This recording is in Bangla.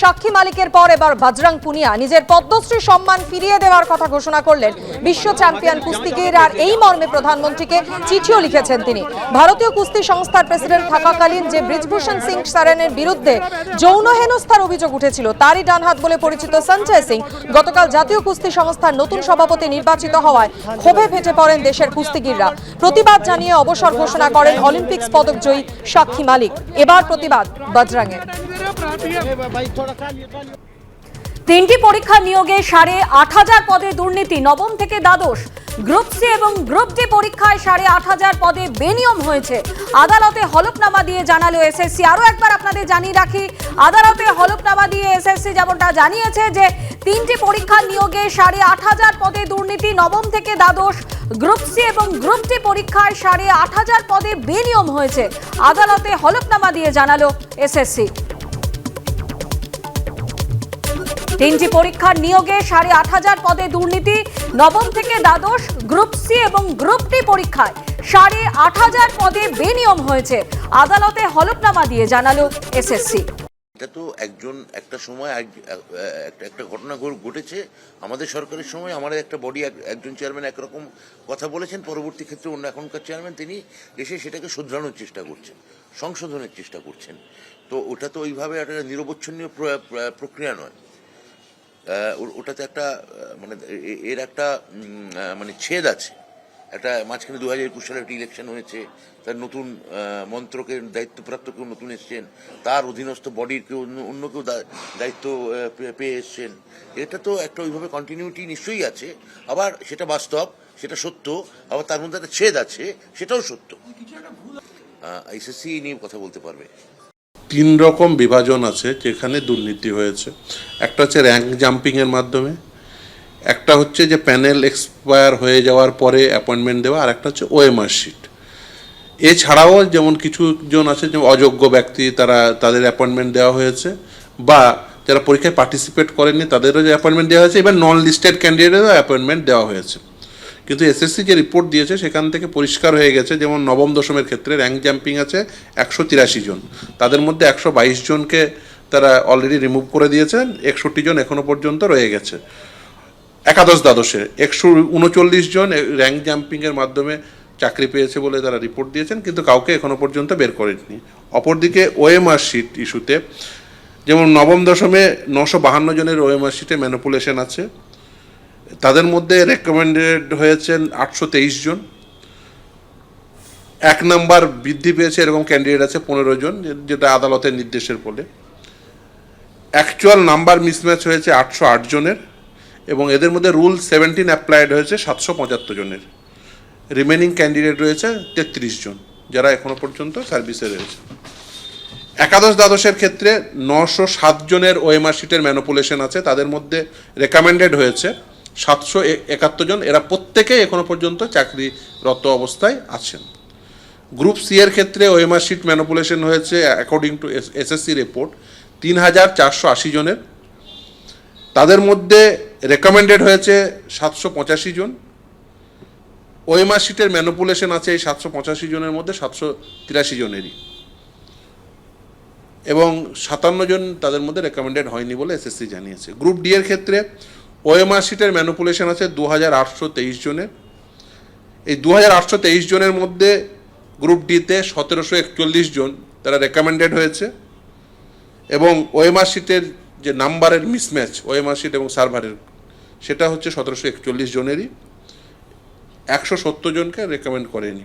সাক্ষী মালিকের পর এবার বজরং পুনিয়া নিজের পদ্মশ্রী সম্মান ফিরিয়ে দেওয়ার কথা ঘোষণা করলেন বিশ্ব চ্যাম্পিয়ন কুস্তিগির। আর এই মর্মে প্রধানমন্ত্রীকে চিঠিও লিখেছেন তিনি। ভারতীয় কুস্তি সংস্থার প্রেসিডেন্ট থাকাকালীন যে ব্রিজভূষণ সিং সারেনের বিরুদ্ধে যৌন হেনস্থার অভিযোগ উঠেছিল, তারই ডানহাত বলে পরিচিত সঞ্জয় সিং গতকাল জাতীয় কুস্তি সংস্থার নতুন সভাপতি নির্বাচিত হওয়ায় ক্ষোভে ফেটে পড়েন দেশের কুস্তিগিররা। প্রতিবাদ জানিয়ে অবসর ঘোষণা করেন অলিম্পিক্স পদক জয়ী সাক্ষী মালিক। এবার প্রতিবাদ বজরংয়ের। তিনটি পরীক্ষা নিয়োগে সাড়ে আট হাজার পদে দুর্নীতি নবম থেকে দ্বাদশ। গ্রুপ সি এবং গ্রুপ ডি পরীক্ষায় সাড়ে আট হাজার পদে বেনিয়ম হয়েছে। আদালতে হলফনামা দিয়ে জানালো এসএসসি। আরও একবার আপনাদের জানিয়ে রাখি আদালতে হলফনামা দিয়ে এসএসসি যেমনটা জানিয়েছে যে তিনটি পরীক্ষা নিয়োগে সাড়ে আট হাজার পদে দুর্নীতি নবম থেকে দ্বাদশ। গ্রুপ সি এবং গ্রুপ ডি পরীক্ষায় সাড়ে আট হাজার পদে বেনিয়ম হয়েছে। আদালতে হলফনামা দিয়ে জানালো এসএসসি। তিনটি পরীক্ষার নিয়োগে সাড়ে আট হাজার পদে দুর্নীতি, নবম থেকে দ্বাদশ, গ্রুপ সি এবং গ্রুপ ডি পরীক্ষায় সাড়ে আট হাজার পদে বেনিয়ম হয়েছে। আদালতে হলফনামা দিয়ে জানালো এসএসসি। এটা তো একজন, একটা সময় একটা একটা ঘটনা ঘটেছে। আমাদের সরকারের সময় আমাদের একটা বডি একজন চেয়ারম্যান একরকম কথা বলেছেন। পরবর্তী ক্ষেত্রে অন্য এখনকার চেয়ারম্যান তিনি এসে সেটাকে শুধরানোর চেষ্টা করছেন, সংশোধনের চেষ্টা করছেন। তো ওটা তো ওইভাবে একটা নিরবচ্ছন্নীয় প্র- প্র- প্রক্রিয়া নয়। ওটাতে একটা মানে এর একটা মানে ছেদ আছে। একটা মাঝখানে দু হাজার একুশ সালে একটা ইলেকশন হয়েছে, তার নতুন মন্ত্রকে, দায়িত্বপ্রাপ্ত কেউ নতুন এসছেন, তার অধীনস্থ বডির কেউ অন্য কেউ দায়িত্ব পেয়ে এসছেন। এটা তো একটা ওইভাবে কন্টিনিউটি নিশ্চয়ই আছে, আবার সেটা বাস্তব, সেটা সত্য, আবার তার মধ্যে একটা ছেদ আছে, সেটাও সত্য। আইসিসি নিয়ে কথা বলতে পারবে। তিন রকম বিভাজন আছে যেখানে দুর্নীতি হয়েছে। একটা হচ্ছে র্যাঙ্ক জাম্পিংয়ের মাধ্যমে, একটা হচ্ছে যে প্যানেল এক্সপায়ার হয়ে যাওয়ার পরে অ্যাপয়েন্টমেন্ট দেওয়া, আর একটা হচ্ছে ওএমআর শিট এছাড়াও যেমন কিছু জন আছে যে অযোগ্য ব্যক্তি, তারা তাদের অ্যাপয়েন্টমেন্ট দেওয়া হয়েছে, বা যারা পরীক্ষায় পার্টিসিপেট করেননি, তাদেরও যে অ্যাপয়েন্টমেন্ট দেওয়া হয়েছে এবার নন লিস্টেড ক্যান্ডিডেটেরও অ্যাপয়েন্টমেন্ট দেওয়া হয়েছে। কিন্তু এসএসসি যে রিপোর্ট দিয়েছে, সেখান থেকে পরিষ্কার হয়ে গেছে, যেমন নবম দশমের ক্ষেত্রে র্যাঙ্ক জাম্পিং আছে একশো তিরাশি জন। তাদের মধ্যে একশো বাইশ জনকে তারা অলরেডি রিমুভ করে দিয়েছেন, একষট্টি জন এখনও পর্যন্ত রয়ে গেছে। একাদশ দ্বাদশে একশো উনচল্লিশ জন র্যাঙ্ক জাম্পিংয়ের মাধ্যমে চাকরি পেয়েছে বলে তারা রিপোর্ট দিয়েছেন, কিন্তু কাউকে এখনও পর্যন্ত বের করেননি। অপরদিকে ওএমআর শিট ইস্যুতে যেমন নবম দশমে নশো বাহান্ন জনের ওএমআর শিটে ম্যানুপুলেশন আছে। তাদের মধ্যে রেকমেন্ডেড হয়েছেন আটশো তেইশ জন। এক নাম্বার বৃদ্ধি পেয়েছে এরকম ক্যান্ডিডেট আছে পনেরো জন যেটা আদালতের নির্দেশের ফলে। অ্যাকচুয়াল নাম্বার মিসম্যাচ হয়েছে আটশো আট জনের এবং এদের মধ্যে রুল সেভেন্টিন অ্যাপ্লাইড হয়েছে সাতশো পঁচাত্তর জনের। রিমেনিং ক্যান্ডিডেট রয়েছে তেত্রিশ জন, যারা এখনও পর্যন্ত সার্ভিসে রয়েছে। একাদশ দ্বাদশের ক্ষেত্রে নশো সাত জনের ওএমআর শিটের ম্যানুপুলেশন আছে, তাদের মধ্যে রেকমেন্ডেড হয়েছে সাতশো একাত্তর জন, এরা প্রত্যেকে এখনও পর্যন্ত চাকরিরত অবস্থায় আছেন। গ্রুপ সি এর ক্ষেত্রে ওএমআর শিট ম্যানুপুলেশন হয়েছে অ্যাকর্ডিং টু এসএসসি রিপোর্ট তিন হাজার চারশো আশি জনের। তাদের মধ্যে রেকমেন্ডেড হয়েছে সাতশো পঁচাশি জন। ওএমআর শিটের ম্যানুপুলেশন আছে এই সাতশো পঁচাশি জনের মধ্যে সাতশো তিরাশি জনেরই। এবং সাতান্ন জন তাদের মধ্যে রেকমেন্ডেড হয়নি বলে এসএসসি জানিয়েছে। গ্রুপ ডি এর ক্ষেত্রে ওএমআর শিটের ম্যানুপুলেশন আছে দু হাজার আটশো তেইশ জনের। এই দু হাজার আটশো তেইশ জনের মধ্যে গ্রুপ ডিতে সতেরোশো একচল্লিশ জন তারা রেকমেন্ডেড হয়েছে এবং ওএমআর শিটের যে নাম্বারের মিসম্যাচ ওএমআর শিট এবং সার্ভারের সেটা হচ্ছে সতেরোশো একচল্লিশ জনেরই। একশো সত্তর জনকে রেকমেন্ড করেনি।